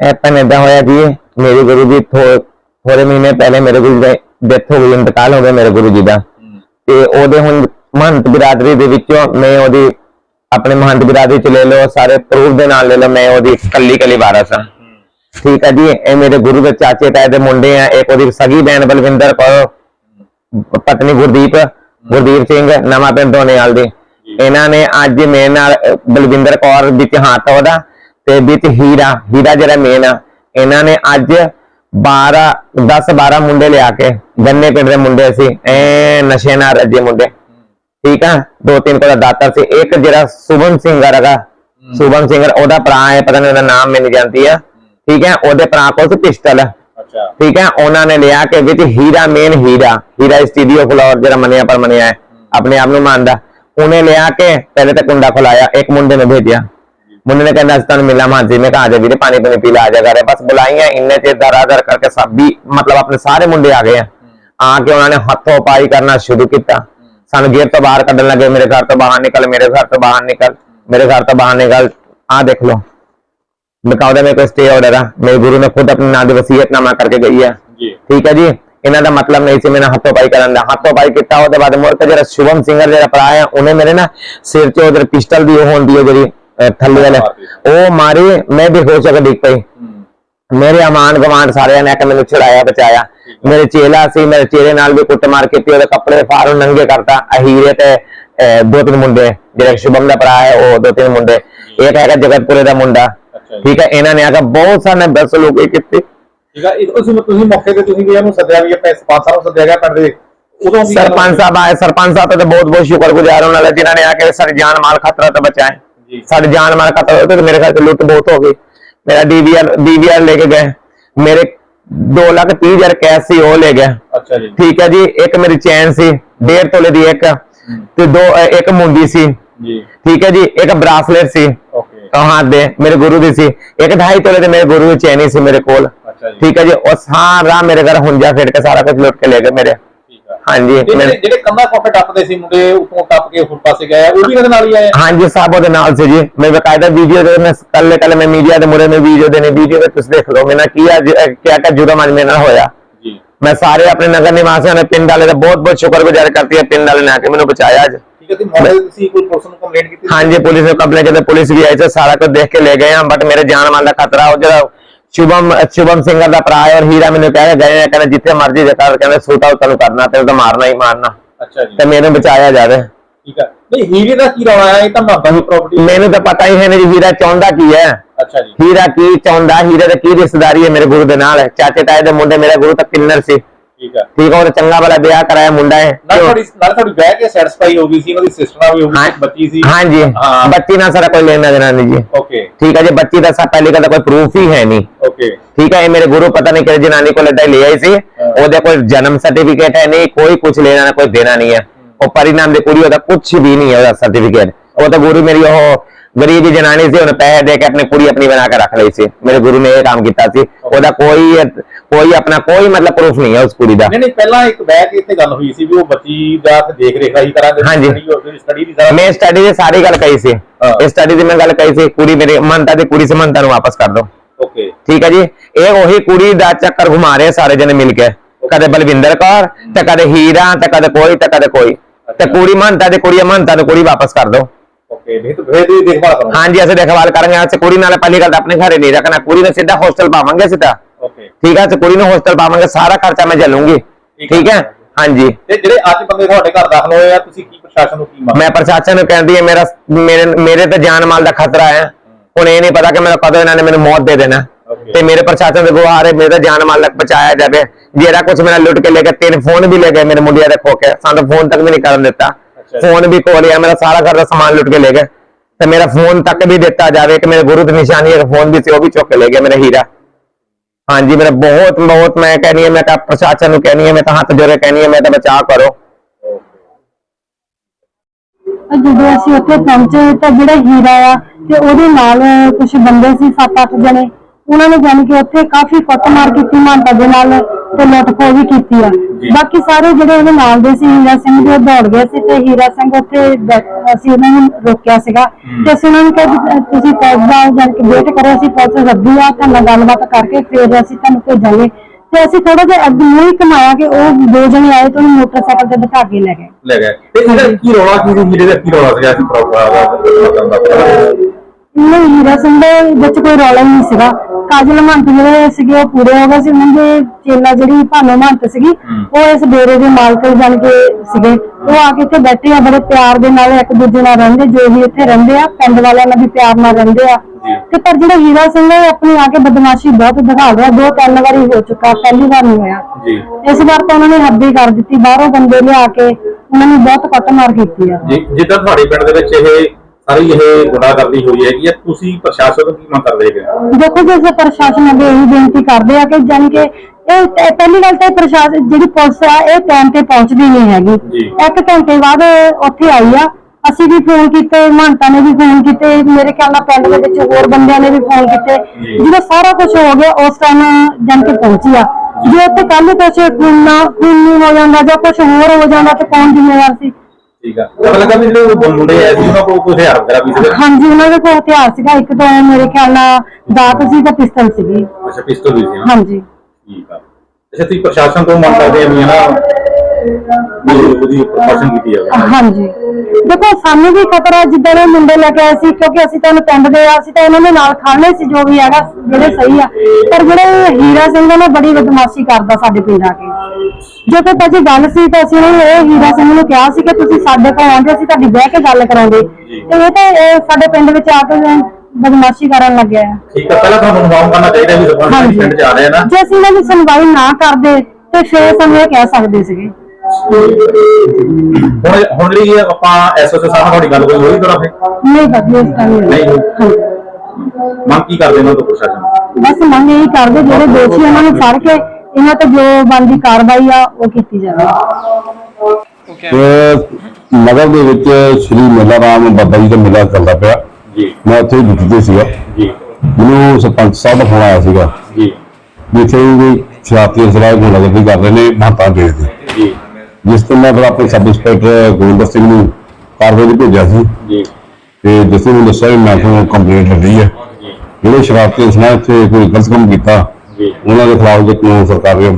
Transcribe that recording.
ਇਹ ਪਨ ਏਦਾਂ ਹੋਇਆ ਜੀ ਮੇਰੇ ਗੁਰੂ ਜੀ ਥੋੜੇ ਮਹੀਨੇ ਪਹਿਲੇ ਮੇਰੇ ਗੁਰੂ ਜੀ ਡੈਥ ਹੋ ਗਈ ਇੰਤਕਾਲ ਹੋ ਗਿਆ ਮੇਰੇ ਗੁਰੂ ਜੀ ਦਾ। ਤੇ ਉਹਦੇ ਹੁਣ ਮਹੰਤ ਬਿਰਾਦਰੀ ਦੇ ਵਿੱਚੋਂ ਮੈਂ ਉਹਦੀ ਆਪਣੇ ਮਹੰਤ ਬਿਰਾਦਰੀ ਚ ਲੈ ਲਓ ਸਾਰੇ ਪ੍ਰੂਫ ਦੇ ਨਾਲ ਲੈ ਲਓ ਮੈਂ ਉਹਦੀ ਕੱਲੀ ਕੱਲੀ ਵਾਰਸ ਹਾਂ। ਠੀਕ ਹੈ ਜੀ ਇਹ ਮੇਰੇ ਗੁਰੂ ਦੇ ਚਾਚੇ ਤਾਏ ਦੇ ਮੁੰਡੇ ਆ ਇੱਕ ਉਹਦੀ ਸਗੀ ਭੈਣ ਬਲਵਿੰਦਰ ਕੌਰ ਪਤਨੀ ਗੁਰਦੀਪ ਗੁਰਦੀਪ ਸਿੰਘ ਨਵਾਂ ਪਿੰਡ ਦੋਨੇਵਾਲ ਦੇ। ਇਹਨਾਂ ਨੇ ਅੱਜ ਮੇਰੇ ਨਾਲ ਬਲਵਿੰਦਰ ਕੌਰ ਵਿੱਚ ਹੱਥ ਉਹਦਾ ਤੇ ਵਿੱਚ ਹੀਰਾ ਹੀਰਾ ਜਿਹੜਾ ਮੇਨ ਆ ਇਹਨਾਂ ਨੇ ਅੱਜ 12 10 12 ਮੁੰਡੇ ਲਿਆ ਕੇ ਗੰਨੇ ਪਿੰਡ ਦੇ ਮੁੰਡੇ ਸੀ ਐ ਨਸ਼ੇ ਨਾਲ ਰੱਜੇ ਮੁੰਡੇ। ਠੀਕ ਆ? ਦੋ ਤਿੰਨ ਕੋਲ ਦਾਤਰ ਸੀ। ਇੱਕ ਜਿਹੜਾ ਸੁਭਮ ਸਿੰਘ ਹੈਗਾ ਸੁਭਮ ਸਿੰਘ ਉਹਦਾ ਭਰਾ ਹੈ ਪਤਾ ਨਹੀਂ ਉਹਦਾ ਨਾਮ ਮੈਨੂੰ ਜਾਣਦੀ ਆ। ਠੀਕ ਹੈ ਉਹਦੇ ਭਰਾ ਕੋਲ ਸੀ ਪਿਸਟਲ। ਅੱਛਾ। ਠੀਕ ਹੈ ਉਹਨਾਂ ਨੇ ਲਿਆ ਕੇ ਵਿੱਚ ਹੀਰਾ ਮੇਨ ਹੀਰਾ। ਹੀਰਾ ਸਟੂਡੀਓ ਫਲੋਰ ਜਿਹੜਾ ਮੰਨਿਆ ਪਰ ਮੰਨਿਆ ਹੈ। ਆਪਣੇ ਆਪ ਨੂੰ ਮੰਨਦਾ। ਉਹਨੇ ਲਿਆ ਕੇ ਪਹਿਲੇ ਤਾਂ ਕੁੰਡਾ ਖੁਲਾਇਆ ਇੱਕ ਮੁੰਡੇ ਨੂੰ ਭੇਜਿਆ। ਮੁੰਡੇ ਨੇ ਕਹਿੰਦਾ ਅਸੀਂ ਤੁਹਾਨੂੰ ਮਿਲਾਂ ਮਾਂਜੀ ਮੈਂ ਕਹਾ ਜਾ ਵੀਰੇ ਪਾਣੀ ਪਾਣੀ ਪੀ ਲਾ ਆ ਜਾ ਕਰੇ ਬਸ ਬੁਲਾਈਆਂ ਇੰਨੇ ਚ ਦਰਾਦਰ ਕਰਕੇ ਸਭ ਵੀ ਮਤਲਬ ਆਪਣੇ ਸਾਰੇ ਮੁੰਡੇ ਆ ਗਏ ਆ। ਆ ਕੇ ਉਹਨਾਂ ਨੇ ਹੱਥੋਂ ਪਾਈ ਕਰਨਾ ਸ਼ੁਰੂ ਕੀਤਾ। ਸਾਨੂੰ ਗੇਟ ਤੋਂ ਬਾਹਰ ਕੱਢਣ ਲੱਗੇ ਮੇਰੇ ਘਰ ਤੋਂ ਬਾਹਰ ਨਿਕਲ ਮੇਰੇ ਘਰ ਤੋਂ ਬਾਹਰ ਨਿਕਲ ਮੇਰੇ ਘਰ ਤੋਂ ਬਾਹਰ ਨਿਕਲ। ਆ ਦੇਖ ਲਓ। ਬਕਾਉਦਾ ਮੇਰੇ ਕੋਲ ਸਟੇ ਆਰਡਰ ਆ। ਮੇਰੇ ਗੁਰੂ ਨੇ ਖੁਦ ਆਪਣੇ ਨਾਂ ਦੀ ਵਸੀਅਤਨਾਮਾ ਕਰਕੇ ਗਈ ਹੈ ਜੀ। ਠੀਕ ਹੈ ਜੀ? ਇਹਨਾਂ ਦਾ ਮਤਲਬ ਨਹੀਂ ਸੀ ਮੈਨੇ ਹੱਥੋਂ ਪਾਈ ਕਰਨ ਦਾ। ਹੱਥੋਂ ਪਾਈ ਕੀਤਾ ਉਹਦੇ ਬਾਅਦ ਮੁੜ ਕੇ ਜਿਹੜਾ ਸ਼ੁਭਮ ਸਿੰਘਰ ਜਿਹੜਾ ਭਰਾ ਹੈ ਉਹਨੇ ਦੀ ਹੈ ਥੱਲੇ ਵਾਲੇ। ਉਹ ਮਾਰੀ ਮੈਂ ਵੀ ਹੋ ਸਕ ਡਿੱਗ ਪਈ। ਮੇਰੇ ਅਮਾਨ ਗਵਾਂਡ ਸਾਰਿਆਂ ਨੇ ਆ ਕੇ ਮੈਨੂੰ ਛੁਡਾਇਆ ਬਚਾਇਆ। ਮੇਰੇ ਚੇਲਾ ਸੀ ਮੇਰੇ ਚੇਲੇ ਨਾਲ ਵੀ ਕੁੱਟਮਾਰ ਕੀਤੀ ਉਹਦੇ ਕੱਪੜੇ ਫਾੜੋ ਨੰਗੇ ਕਰਤਾ ਅਹੀਰੇ ਤੇ ਦੋ ਤਿੰਨ ਮੁੰਡੇ ਜਿਹੜਾ ਸ਼ੁਭਮ ਦਾ ਭਰਾ ਹੈ ਉਹ ਦੋ ਤਿੰਨ ਮੁੰਡੇ। ਇੱਕ ਹੈਗਾ ਜਗਤਪੁਰੇ ਦਾ ਮੁੰਡਾ। ਠੀਕ ਹੈ ਇਹਨਾਂ ਨੇ ਆ ਕੇ ਬਹੁਤ ਸਾਰੇ ਬਸ ਲੋਕ ਕੀਤੇ। ਠੀਕ ਆ ਇਹ ਤੁਸੀਂ ਤੁਸੀਂ ਮੌਕੇ ਤੇ ਤੁਸੀਂ ਵੀ ਇਹਨੂੰ ਸੱਦਿਆ ਵੀ ਆਪਣੇ ਸਾਹਿਬ ਨੂੰ ਸੱਦਿਆ ਗਿਆ ਪਿੰਡ ਦੇ। ਉਦੋਂ ਵੀ ਸਰਪੰਚ ਸਾਹਿਬ ਆਏ ਸਰਪੰਚ ਸਾਹਿਬ ਤੇ ਬਹੁਤ ਬਹੁਤ ਸ਼ੁਕਰਗੁਜ਼ਾਰ ਉਹਨਾਂ ਦਾ ਜਿਨ੍ਹਾਂ ਨੇ ਆ ਕੇ ਸਾਡੀ ਜਾਨ ਮਾਲ ਖਤਰਾ ਤੋਂ ਬਚਾਏ ਜੀ ਸਾਡੀ ਜਾਨ ਮਾਲ ਖਤਰਾ ਹੋਇਆ ਤੇ ਮੇਰੇ ਘਰ ਤੇ ਲੁੱਟ ਬਹੁਤ ਹੋ ਗਈ। ਮੇਰਾ ਡੀਵੀਆਰ ਡੀਵੀਆਰ ਲੈ ਕੇ ਗਏ ਮੇਰੇ 2 ਲੱਖ 30 ਹਜ਼ਾਰ ਕੈਸ਼ ਸੀ ਉਹ ਲੈ ਗਿਆ। ਅੱਛਾ ਜੀ। ਠੀਕ ਹੈ ਜੀ ਇੱਕ ਮੇਰੀ ਚੈਨ ਸੀ 1.5 ਤੋਲੇ ਦੀ ਇੱਕ। ਤੇ ਦੋ ਇੱਕ ਮੁੰਦੀ ਸੀ। ਜੀ। ਠੀਕ ਹੈ ਜੀ ਇੱਕ ਬ੍ਰਾਸਲੇਟ ਸੀ। ਓਕੇ। ਹੱਥ ਦੇ ਮੇਰੇ ਗੁਰੂ ਦੀ ਸੀ। ਇੱਕ 2.5 ਤੋਲੇ ਦੇ ਮੇਰੇ ਗੁਰੂ ਦੀ ਚੈਨੀ ਸੀ ਮੇਰੇ ਕੋਲ। ਅੱਛਾ ਜੀ। ਠੀਕ ਹੈ ਜੀ ਉਹ ਸਾਰਾ ਮੇਰੇ ਘਰ ਹੁੰਜਾ ਫੇਟ ਕੇ ਸਾਰਾ ਕੁਝ ਲੁੱਟ ਕੇ ਲੈ ਗਏ ਮੇਰੇ। ਹਾਂਜੀ। ਮੇਰੇ- ਜਿਹੜੇ ਜਿਹੜੇ ਕੋਠੇ ਟੱਪਦੇ ਸੀ ਮੁੰਡੇ ਉੱਤੋਂ ਟੱਪ ਕੇ ਹੋਰ ਪਾਸੇ ਗਏ ਆ, ਉਹ ਵੀ ਇਹਨਾਂ ਦੇ ਨਾਲ ਹੀ ਆਏ ਆ? ਹਾਂਜੀ ਸਾਹਿਬ ਉਹਦੇ ਨਾਲ ਸੀ ਜੀ। ਮੈਂ ਬਕਾਇਦਾ ਵੀਡੀਓ ਦੇ ਮੈਂ ਕੱਲੇ ਕੱਲੇ ਮੈਂ ਮੀਡੀਆ ਦੇ ਮੁਰੇ ਨੇ ਵੀਡੀਓ ਦੇਣੇ ਵੀਡੀਓ ਤੇ ਤੁਸੀਂ ਦੇਖ ਲਓ ਮੈਨਾਂ ਕੀ ਅੱਜ ਕਿਆ ਕਿਆ ਜੁਰਮ ਅੱਜ ਮੇਰੇ ਨਾਲ ਹੋਇਆ। ਜੀ। ਮੈਂ ਸਾਰੇ ਆਪਣੇ ਨਗਰ ਨਿਵਾਸੀਆਂ ਨੇ ਪਿੰਡ ਵਾਲੇ ਦਾ ਬਹੁਤ ਬਹੁਤ ਸ਼ੁਕਰਗੁਜ਼ਾਰ ਕਰਤੀ ਹੈ ਪਿੰਡ ਵਾਲੇ ਨੇ ਆ ਕੇ ਮੈਨੂੰ ਬਚਾਇਆ ਅੱਜ। ਠੀਕ ਹੈ ਤੇ ਤੇ ਤੁਸੀਂ ਕੋਈ ਪੁਲਿਸ ਨੂੰ ਕੰਪਲੇਂਟ ਕੀਤੀ? ਸੀ? ਹਾਂਜੀ ਪੁਲਿਸ ਨੇ ਕੰਪਲੇਂਟ ਕੀਤੀ ਪੁਲਿਸ ਵੀ ਆਈ ਸੀ ਸਾਰਾ ਕੁਝ ਦੇਖ ਕੇ ਲੈ ਗਏ ਆ ਬਟ ਮੇਰੇ ਜਾਨ ਮਾਲ ਦਾ ਖਤਰਾ ਉਹ ਜਿਹੜਾ ਸ਼ੁਭਮ ਸ਼ੁਭਮ ਸਿੰਘ ਦਾ ਭਰਾ ਹੈ ਔਰ ਹੀਰਾ ਮੈਨੂੰ ਕਹਿ ਕੇ ਗਏ ਕਹਿੰਦੇ ਜਿੱਥੇ ਮਰਜ਼ੀ ਜਕਾਰ ਕਹਿੰਦੇ ਸੂਟਾ ਤੁਹਾਨੂੰ ਕਰਨਾ ਤੇ ਉਹਦਾ ਮਾਰਨਾ ਹੀ ਮਾਰਨਾ। ਅੱਛਾ ਜੀ। ਤੇ ਮੈਨੂੰ ਬਚਾਇਆ ਜਾਵੇ। ਠੀਕ ਆ। ਨਹੀਂ ਹੀਰੇ ਦਾ ਕੀ ਰੌਲਾ ਹੈ? ਇਹ ਤਾਂ ਮਾਤਾ ਦੀ ਪ੍ਰਾਪਰਟੀ ਮੈਨੂੰ ਤਾਂ ਪਤਾ ਹੀ ਹੈ ਨਹੀਂ ਹੀਰਾ ਚਾਹੁੰਦਾ ਕੀ ਹੈ। ਅੱਛਾ ਜੀ। ਹੀਰਾ ਕੀ ਚਾਹੁੰਦਾ ਹੀਰੇ ਦਾ ਕੀ ਰਿਸ਼ਤੇਦਾਰੀ ਹੈ ਮੇਰੇ ਗੁਰੂ ਦੇ ਨਾਲ। ਚਾਚੇ ਤਾਏ ਦੇ ਮੁੰਡੇ ਮੇਰਾ ਗੁਰੂ ਤਾਂ ਕਿੰਨਰ ਸੀ। ਠੀਕ ਆ। ਠੀਕ ਹੈ ਉਹਨੇ ਚੰਗਾ ਵਾਲਾ ਵਿਆਹ ਕਰਾਇਆ ਮੁੰਡਾ ਹੈ। ਨਾਲ ਤੁਹਾਡੀ ਨਾਲ ਤੁਹਾਡੀ ਬਹਿ ਕੇ ਸੈਟੀਸਫਾਈ ਹੋ ਗਈ ਸੀ ਉਹਦੀ ਸਿਸਟਰ ਵੀ ਹੋ ਗਈ ਬੱਚੀ ਸੀ। ਹਾਂਜੀ। ਹਾਂ। ਬੱਚੀ ਨਾਲ ਸਾਰਾ ਕੋਈ ਲੈਣਾ ਦੇਣਾ ਨਹੀਂ ਜੀ। ਓਕੇ ਠੀਕ ਹੈ ਜੀ ਬੱਚੀ ਦਾ ਸਾ ਪਹਿਲੇ ਕਦਾ ਕੋਈ ਪ੍ਰੂਫ ਹੀ ਹੈ ਨਹੀਂ। ਓਕੇ ਠੀਕ ਹੈ ਇਹ ਮੇਰੇ ਗੁਰੂ ਪਤਾ ਨਹੀਂ ਕਿਹੜੀ ਜਨਾਨੀ ਕੋਲ ਹੀ ਲੈ ਆਈ ਸੀ। ਉਹਦੇ ਕੋਲ ਜਨਮ ਸਰਟੀਫਿਕੇਟ ਹੈ ਨਹੀਂ ਕੋਈ ਕੁਝ ਲੈਣਾ ਨਾ ਕੋਈ ਦੇਣਾ ਨਹੀਂ ਹੈ। ਉਹ ਪਰਿਨਾਮ ਦੇ ਕੁੜੀ ਉਹਦਾ ਕੁਝ ਵੀ ਨਹੀਂ ਹੈ ਉਹਦਾ ਸਰਟੀਫਿਕੇਟ ਉਹ ਤਾਂ ਗੁਰੂ ਮੇਰੀ ਉਹ ਗਰੀਬ ਦੀ ਜਨਾਨੀ ਸੀ ਉਹਨੇ ਪੈਸੇ ਦੇ ਕੇ ਆਪਣੀ ਕੁੜੀ ਆਪਣੀ ਬਣਾ ਕੇ ਰੱਖ ਲਈ ਸੀ। ਮੇਰੇ ਗੁਰੂ ਨੇ ਇਹ ਕੰਮ ਕੀਤਾ ਸੀ। ਉਹਦਾ ਕੋਈ ਕੋਈ ਆਪਣਾ ਕੋਈ ਮਤਲਬ ਪ੍ਰੂਫ ਨਹੀਂ ਹੈ ਉਸ ਕੁੜੀ ਦਾ। ਨਹੀਂ ਨਹੀਂ ਪਹਿਲਾਂ ਇੱਕ ਕੇ ਇੱਥੇ ਗੱਲ ਹੋਈ ਸੀ ਵੀ ਉਹ ਬੱਚੀ ਦਾ ਦੇਖ ਰੇਖ ਹੀ ਕਰਾਂਗੇ ਹਾਂਜੀ। ਸਟੱਡੀ ਦੀ ਸਾਰਾ ਮੈਂ ਸਟੱਡੀ ਦੀ ਸਾਰੀ ਗੱਲ ਕਹੀ ਸੀ। ਇਸ ਸਟੱਡੀ ਦੀ ਮੈਂ ਗੱਲ ਕਹੀ ਸੀ ਕੁੜੀ ਮੇਰੇ ਮਨਤਾ ਦੀ ਕੁੜੀ ਸੀ ਮਨਤਾ ਨੂੰ ਵਾਪਸ ਕਰ ਦਿਓ ਓਕੇ ਠੀਕ ਹੈ ਜੀ? ਇਹ ਉਹੀ ਕੁੜੀ ਦਾ ਚੱਕਰ ਘੁਮਾ ਰਹੇ ਸਾਰੇ ਜਣੇ ਮਿਲ ਕੇ। ਕਦੇ ਬਲਵਿੰਦਰ ਕੌਰ ਤੇ ਕਦੇ ਹੀਰਾ ਤੇ ਕਦੇ ਕੋਈ ਤੇ ਕਦੇ ਕੋਈ। ਤੇ ਕੁੜੀ ਮਨਤਾ ਦੀ ਕੁੜੀ ਮਨਤਾ ਨੂੰ ਕੁੜੀ ਵਾਪਸ ਕਰ ਦਿਓ ਓਕੇ ਨਹੀਂ ਤਾਂ ਫੇਰ ਦੀ ਦੇਖਭਾਲ ਕਰੋ। ਹਾਂਜੀ ਅਸੀਂ ਦੇਖਭਾਲ ਕਰਾਂਗੇ। ਅਸੀਂ ਕੁੜੀ ਨਾਲ ਪਹਿਲੀ ਗੱਲ ਤਾਂ ਆਪਣੇ ਘਰੇ ਨਹੀਂ ਰੱਖਣਾ। ਕੁੜੀ ਨੂੰ ਸਿੱਧਾ ਹੋਸਟਲ ਪਾਵਾਂਗੇ ਸਿੱਧਾ। ਓਕੇ ਠੀਕ ਹੈ ਠੀਕ ਹਾਂਜੀ। ਤੇ ਜਿਹੜੇ ਅੱਜ ਬੰਦੇ ਤੁਹਾਡੇ ਘਰ ਦਾਖਲ ਹੋਏ ਆ ਤੁਸੀਂ ਕੀ ਪ੍ਰਸ਼ਾਸਨ ਨੂੰ ਕੀ ਮੰਗ ਮੈਂ ਪ੍ਰਸ਼ਾਸਨ ਨੂੰ ਕਹਿੰਦੀ ਹੈ ਮੇਰਾ ਮੇਰੇ ਮੇਰੇ ਤੇ ਜਾਨ ਮਾਲ ਦਾ ਖਤਰਾ ਹੈ ਹੁਣ ਇਹ ਨਹੀਂ ਪਤਾ ਕਿ ਮੇਰਾ ਕਦੋਂ ਇਹਨਾਂ ਨੇ ਮੈਨੂੰ ਮੌਤ ਦੇ ਦੇਣਾ. ਤੇ ਮੇਰੇ ਪ੍ਰਸ਼ਾਸਨ ਦੇ ਗੁਹਾਰ ਹੈ ਮੇਰੇ ਤਾਂ ਜਾਨ ਮਾਲ ਦਾ ਬਚਾਇਆ ਜਾਵੇ। ਜਿਹੜਾ ਕੁਝ ਮੇਰਾ ਲੁੱਟ ਕੇ ਲੈ ਕੇ ਤਿੰਨ ਫੋਨ ਵੀ ਲੈ ਗਏ ਮੇਰੇ ਮੁੰਡਿਆਂ ਦੇ ਖੋ ਕੇ। ਸਾਨੂੰ ਫੋਨ ਤੱਕ ਵੀ ਨਹੀਂ ਕਰਨ ਦਿੱਤਾ। ਫੋਨ ਵੀ ਖੋ ਲਿਆ ਮੇਰਾ ਸਾਰਾ ਘਰ ਦਾ ਸਮਾਨ ਲੁੱਟ ਕੇ ਲੈ ਗਏ ਤੇ ਮੇਰਾ ਫੋਨ ਤੱਕ ਵੀ ਦਿੱਤਾ ਜਾਵੇ ਕਿ ਮੇਰੇ ਗੁਰੂ ਦੀ ਨਿਸ਼ਾਨੀ ਹੈ ਫੋਨ ਵੀ ਸੀ ਉਹ ਵੀ ਚੁੱਕ ਕੇ ਲੈ ਗਏ ਮੇਰਾ ਹੀਰਾ। ਹਾਂਜੀ ਮੇਰਾ ਬਹੁਤ ਬਹੁਤ ਮੈਂ ਕਹਿੰਨੀ ਹੈ ਮੈਂ ਤਾਂ ਪ੍ਰਸ਼ਾਸਨ ਨੂੰ ਕਹਿੰਨੀ ਹੈ ਮੈਂ ਤਾਂ ਹੱਥ ਜੋੜ ਕਹਿੰਨੀ ਹੈ ਮੈਂ ਤਾਂ ਬਚਾਅ ਕਰੋ। ਜਦੋਂ ਅਸੀਂ ਉੱਥੇ ਪਹੁੰਚੇ ਤਾਂ ਜਿਹੜਾ ਹੀਰਾ ਆ ਤੇ ਉਹਦੇ ਨਾਲ ਕੁਝ ਬੰਦੇ ਸੀ 7-8 ਜਣੇ? ਉਹਨਾਂ ਨੇ ਜਾਣ ਕੇ ਉੱਥੇ ਕਾਫੀ ਕੁੱਟਮਾਰ ਕੀਤੀ ਮਾਨਤਾ ਦੇ ਨਾਲ ਤੇ ਲੁੱਟਖੋ ਵੀ ਕੀਤੀ ਆ। ਬਾਕੀ ਸਾਰੇ ਜਿਹੜੇ ਉਹਦੇ ਨਾਲ ਦੇ ਸੀ ਹੀਰਾ ਸਿੰਘ ਦੇ ਦੌੜ ਗਏ ਸੀ ਤੇ ਹੀਰਾ ਸਿੰਘ ਉੱਥੇ ਬੈ- ਅਸੀਂ ਉਹਨਾਂ ਨੂੰ ਰੋਕਿਆ ਸੀਗਾ ਤੇ ਅਸੀਂ ਉਹਨਾਂ ਨੂੰ ਕਿਹਾ ਵੀ, ਤੁਸੀਂ ਪੁਲਿਸ ਦਾ ਜਾਣ ਕੇ ਵੇਟ ਕਰੋ ਅਸੀਂ ਪੁਲਿਸ ਰੱਬੀ ਆ ਤਾਂ ਗੱਲਬਾਤ ਕਰਕੇ ਫਿਰ ਅਸੀਂ ਤੁਹਾਨੂੰ ਭੇਜਾਂਗੇ। ਤੇ ਅਸੀਂ ਥੋੜਾ ਜਿਹਾ ਅੱਗੇ ਨੂੰ ਹੀ ਕਮਾਇਆ ਕਿ ਉਹ ਦੋ ਜਣੇ ਆਏ ਤੇ ਉਹਨੂੰ ਮੋਟਰਸਾਈਕਲ ਤੇ ਬਿਠਾ ਕੇ ਲੈ ਗਏ। ਲੈ ਗਏ। ਤੇ ਇਹਦਾ ਕੀ ਰੌਲਾ ਕੀ ਸੀ? ਹੀਰੇ ਦਾ ਕੀ ਰੌਲਾ ਸੀਗਾ? ਇਸ ਪ੍ਰੋਗਰਾਮ ਦਾ ਨਹੀਂ ਹੀਰਾ ਸਿੰਘ ਦੇ ਵਿੱਚ ਕੋਈ ਰੌਲਾ ਹੀ ਨਹੀਂ ਸੀਗਾ। ਕਾਜਲ ਮਹੰਤ ਜਿਹੜੇ ਸੀਗੇ ਉਹ ਪੂਰੇ ਹੋ ਗਏ ਸੀ। ਉਹਨਾਂ ਦੇ ਚੇਲਾ ਜਿਹੜੀ ਭਾਨੋ ਮਹੰਤ ਸੀਗੀ ਉਹ ਇਸ ਡੇਰੇ ਦੇ ਮਾਲਕ ਬਣ ਕੇ ਸੀਗੇ। ਉਹ ਆ ਕੇ ਇੱਥੇ ਬੈਠੇ ਆ ਬੜੇ ਪਿਆਰ ਦੇ ਨਾਲ ਇੱਕ ਦੂਜੇ ਨਾਲ ਰਹਿੰਦੇ ਜੋ ਵੀ ਇੱਥੇ ਰਹਿੰਦੇ ਆ ਪਿੰਡ ਵਾਲਿਆਂ ਨਾਲ ਵੀ ਪਿਆਰ ਨਾਲ ਰਹਿੰਦੇ ਆ। ਤੇ ਪਰ ਜਿਹੜਾ ਹੀਰਾ ਸਿੰਘ ਹੈ ਆਪਣੀ ਆ ਕੇ ਬਦਮਾਸ਼ੀ ਬਹੁਤ ਦਿਖਾ ਰਿਹਾ। ਦੋ ਤਿੰਨ ਵਾਰੀ ਹੋ ਚੁੱਕਾ ਪਹਿਲੀ ਵਾਰ ਨਹੀਂ ਹੋਇਆ। ਜੀ। ਇਸ ਵਾਰ ਤਾਂ ਉਹਨਾਂ ਨੇ ਹੱਦ ਕਰ ਦਿੱਤੀ। ਬਾਹਰੋਂ ਬੰਦੇ ਲਿਆ ਕੇ ਉਹਨਾਂ ਨੇ ਬਹੁਤ ਕੁੱਟਮਾਰ ਕੀਤੀ ਆ। ਜੀ ਜਿੱਦਾਂ ਤੁਹਾਡੇ ਪਿੰਡ ਦੇ ਵਿੱਚ ਇਹ ਸਾਰੀ ਇਹ ਗੁੰਡਾਗਰਦੀ ਹੋਈ ਹੈਗੀ ਹੈ। ਤੁਸੀਂ ਪ੍ਰਸ਼ਾਸਨ ਤੋਂ ਕੀ ਮੰਗ ਕਰਦੇ ਹੈਗੇ? ਦੇਖੋ ਜੀ ਅਸੀਂ ਪ੍ਰਸ਼ਾਸਨ ਅੱਗੇ ਇਹੀ ਬੇਨਤੀ ਕਰਦੇ ਆ ਕਿ ਜਾਣੀ ਕਿ ਇਹ ਪ- ਪਹਿਲੀ ਗੱਲ ਤਾਂ ਇਹ ਪ੍ਰਸ਼ਾਸਨ ਜਿਹੜੀ ਪੁਲਿਸ ਆ ਇਹ ਟਾਈਮ ਤੇ ਪਹੁੰਚਦੀ ਨਹੀਂ ਹੈਗੀ। ਜੀ। ਇੱਕ ਘੰਟੇ ਬਾਅਦ ਉੱਥੇ ਆਈ ਆ। ਅਸੀਂ ਵੀ ਫੋਨ ਕੀਤੇ ਮਾਨਤਾ ਨੇ ਵੀ ਫੋਨ ਕੀਤੇ ਮੇਰੇ ਖਿਆਲ ਨਾਲ ਪਿੰਡ ਦੇ ਵਿੱਚ ਹੋਰ ਬੰਦਿਆਂ ਨੇ ਵੀ ਫੋਨ ਕੀਤੇ। ਜੀ। ਜਦੋਂ ਸਾਰਾ ਕੁਝ ਹੋ ਗਿਆ ਉਸ ਟਾਈਮ ਜਾਣ ਕੇ ਪਹੁੰਚੀ ਆ। ਜੇ। ਉੱਥੇ ਕੱਲ ਕੁਝ ਖੂਨਾ ਖੂਨੀ ਹੋ ਜਾਂਦਾ ਜਾਂ ਕੁਝ ਹੋਰ ਹੋ ਜਾਂਦਾ ਤਾਂ ਕੌਣ ਜ਼ਿੰਮੇਵਾਰ ਸੀ? ਠੀਕ ਆ। ਜਿਹੜੇ ਮੁੰਡੇ ਸੀ ਉਹਨਾਂ ਕੋਲ ਕੋਈ ਹਥਿਆਰ ਵਗੈਰਾ ਵੀ ਸੀਗੇ? ਹਾਂਜੀ ਉਹਨਾਂ ਦੇ ਕੋਲ ਹਥਿਆਰ ਸੀਗਾ। ਇੱਕ ਤਾਂ ਮੇਰੇ ਖਿਆਲ ਨਾਲ ਦਾਤ ਸੀ ਤੇ ਪਿਸਤਲ ਸੀਗੀ। ਅੱਛਾ ਪਿਸਤਲ ਵੀ ਸੀ ਨਾ ਹਾਂਜੀ। ਠੀਕ ਆ। ਅੱਛਾ ਤੁਸੀਂ ਪ੍ਰਸ਼ਾਸਨ ਤੋਂ ਮੰਗ ਕਰਦੇ ਆ ਵੀ ਨਾ ਵੀ ਉਹਦੀ ਪ੍ਰਸ਼ਾਸਨ ਕੀਤੀ ਜਾਵੇ। ਹਾਂਜੀ। ਦੇਖੋ ਸਾਨੂੰ ਵੀ ਖਤਰਾ ਜਿੱਦਾਂ ਦੇ ਮੁੰਡੇ ਲੈ ਕੇ ਆਏ ਸੀ ਕਿਉਂਕਿ ਅਸੀਂ ਤਾਂ ਉਹਨੂੰ ਪਿੰਡ ਦੇ ਆ ਅਸੀਂ ਤਾਂ ਉਹਨਾਂ ਦੇ ਨਾਲ ਖੜਨੇ ਸੀ ਜੋ ਵੀ ਹੈਗਾ ਜਿਹੜੇ ਸਹੀ ਆ। ਪਰ ਜਿਹੜੇ ਹੀਰਾ ਸਿੰਘ ਨੇ ਬੜੀ ਬਦਮਾਸ਼ੀ ਕਰਦਾ ਸਾਡੇ ਪਿੰਡ ਆ ਕੇ। ਜੇ ਕੋਈ ਭਾਜੀ ਗੱਲ ਸੀ ਤਾਂ ਅਸੀਂ ਉਹਨਾਂ ਨੂੰ ਇਹ ਹੀਰਾ ਸਿੰਘ ਨੂੰ ਕਿਹਾ ਸੀ ਕਿ ਤੁਸੀਂ ਸਾਡੇ ਕੋਲ ਆਉਂਦੇ ਅਸੀਂ ਤੁਹਾਡੀ ਬਹਿ ਕੇ ਗੱਲ ਕਰਾਉਂਦੇ। ਤੇ ਇਹ ਤਾਂ ਸਾਡੇ ਪਿੰਡ ਵਿੱਚ ਆ ਕੇ ਬਦਮਾਸ਼ੀ ਕਰਨ ਲੱਗਿਆ ਹੈ ਠੀਕ ਆ ਪਹਿਲਾਂ ਤੁਹਾਨੂੰ ਇਨਫਾਰਮ ਕਰਨਾ ਚਾਹੀਦਾ ਵੀ ਸਰਪੰਚ ਪਿੰਡ ਆ ਰਹੇ ਨਾ। ਜੇ ਅਸੀਂ ਇਹਨਾਂ ਦੀ ਸੁਣਵਾਈ ਨਾ ਕਰਦੇ ਤੇ ਫਿਰ ਸਾਨੂੰ ਇਹ ਕਹਿ ਸਕਦੇ ਸੀਗੇ। ਹੁਣ ਹੁਣ ਲਈ ਆਪਾਂ ਐਸਓਸੀ ਸਾਹਿਬ ਨਾਲ ਤੁਹਾਡੀ ਗੱਲ ਕੋਈ ਹੋਈ ਕਰਾਂ ਫਿਰ ਨਹੀਂ ਭਾਜੀ ਇਸ ਟਾਈਮ ਨਹੀਂ ਹੋਈ। ਹਾਂਜੀ। ਮੰਗ ਕੀ ਕਰਦੇ ਉਹਨਾਂ ਤੋਂ ਪ੍ਰਸ਼ਾਸਨ? ਬਸ ਮੰਗ ਇਹੀ ਕਰਦੇ ਜਿਹੜੇ ਦੋਸ਼ੀ ਉਹਨਾਂ ਨੂੰ ਫੜ ਕੇ ਇਹਨਾਂ ਤੇ ਜੋ ਬਣਦੀ ਕਾਰਵਾਈ ਆ ਉਹ ਕੀਤੀ ਜਾਵੇ। ਤੇ ਨਗਰ ਦੇ ਵਿੱਚ ਸ਼੍ਰੀ ਮੇਲਾ ਰਾਮ ਬਾਬਾ ਜੀ ਦਾ ਮੇਲਾ ਚੱਲਦਾ ਪਿਆ। ਜੀ। ਮੈਂ ਉੱਥੇ ਡਿਊਟੀ ਤੇ ਸੀਗਾ। ਜੀ। ਮੈਨੂੰ ਸਰਪੰਚ ਸਾਹਿਬ ਦਾ ਫੋਨ ਆਇਆ ਸੀਗਾ। ਜੀ। ਜਿੱਥੇ ਵੀ ਸ਼ਰਾਰਤੀ ਅਸਲਾਹ ਗੁੰਡਾਗਰਦੀ ਕਰ ਰਹੇ ਨੇ ਮਹੰਤਾਂ ਦੇ ਦੇ ਜੀ। ਜਿਸ ਤੋਂ ਮੈਂ ਫਿਰ ਆਪਣੇ ਸਬ ਇੰਸਪੈਕਟਰ ਗੋਬਿੰਦਰ ਸਿੰਘ ਨੂੰ ਕਾਰਵਾਈ ਲਈ ਭੇਜਿਆ ਸੀ। ਜੀ। ਤੇ ਜਿਸ ਨੂੰ ਦੱਸਿਆ ਵੀ ਮੈਂ ਤੁਹਾਨੂੰ ਕੰਪਲੇਂਟ ਲੱਗੀ ਹੈ। ਜਿਹੜੇ ਸ਼ਰਾਰਤੀ ਅਸਲਾਹ ਇੱਥੇ ਕੋਈ ਗਲਤ ਕੰਮ ਕੀਤਾ ਜੀ। ਉਹਨਾਂ ਦੇ ਖਿਲਾਫ ਜੇ ਕਾਨੂੰਨ ਸਰਕਾਰ ਦੇ